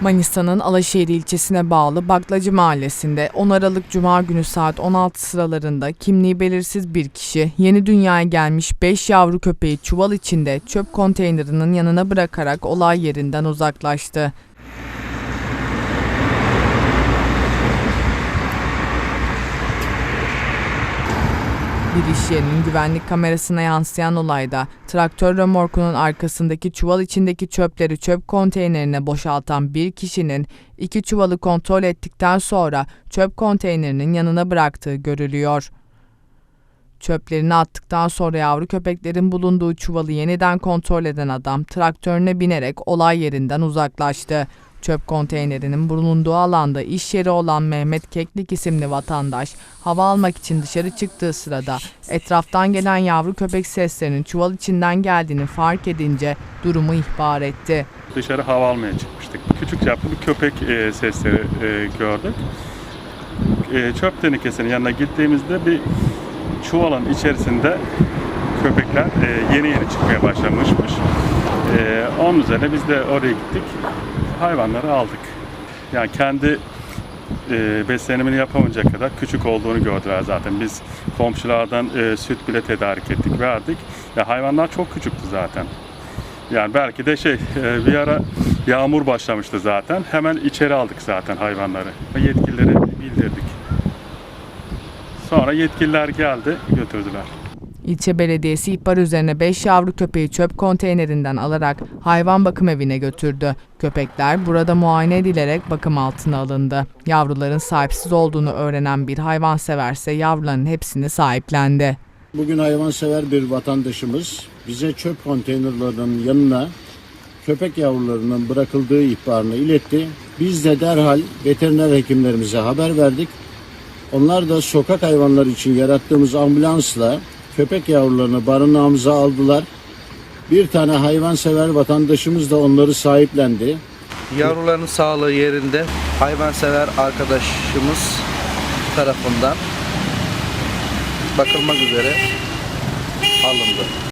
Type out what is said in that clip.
Manisa'nın Alaşehir ilçesine bağlı Baklacı Mahallesi'nde 10 Aralık Cuma günü saat 16 sıralarında kimliği belirsiz bir kişi yeni dünyaya gelmiş 5 yavru köpeği çuval içinde çöp konteynerinin yanına bırakarak olay yerinden uzaklaştı. Bir iş yerinin güvenlik kamerasına yansıyan olayda traktör römorkunun arkasındaki çuval içindeki çöpleri çöp konteynerine boşaltan bir kişinin iki çuvalı kontrol ettikten sonra çöp konteynerinin yanına bıraktığı görülüyor. Çöplerini attıktan sonra yavru köpeklerin bulunduğu çuvalı yeniden kontrol eden adam traktörüne binerek olay yerinden uzaklaştı. Çöp konteynerinin bulunduğu alanda iş yeri olan Mehmet Keklik isimli vatandaş hava almak için dışarı çıktığı sırada etraftan gelen yavru köpek seslerinin çuval içinden geldiğini fark edince durumu ihbar etti. Dışarı hava almaya çıkmıştık. Küçük çaplı bir köpek e, sesleri e, gördük. E, çöp tenekesinin yanına gittiğimizde bir çuvalın içerisinde köpekler e, yeni yeni çıkmaya başlamışmış. E, onun üzerine biz de oraya gittik. Hayvanları aldık. Yani kendi e, beslenimini yapamayacak kadar küçük olduğunu gördüler zaten. Biz komşulardan e, süt bile tedarik ettik, verdik. Ya hayvanlar çok küçüktü zaten. Yani belki de şey e, bir ara yağmur başlamıştı zaten. Hemen içeri aldık zaten hayvanları. Yetkililere bildirdik. Sonra yetkililer geldi götürdüler. İlçe belediyesi ihbar üzerine 5 yavru köpeği çöp konteynerinden alarak hayvan bakım evine götürdü. Köpekler burada muayene edilerek bakım altına alındı. Yavruların sahipsiz olduğunu öğrenen bir hayvanseverse yavruların hepsini sahiplendi. Bugün hayvansever bir vatandaşımız bize çöp konteynerlarının yanına köpek yavrularının bırakıldığı ihbarını iletti. Biz de derhal veteriner hekimlerimize haber verdik. Onlar da sokak hayvanları için yarattığımız ambulansla köpek yavrularını barınağımıza aldılar. Bir tane hayvansever vatandaşımız da onları sahiplendi. Yavruların sağlığı yerinde hayvansever arkadaşımız tarafından bakılmak üzere alındı.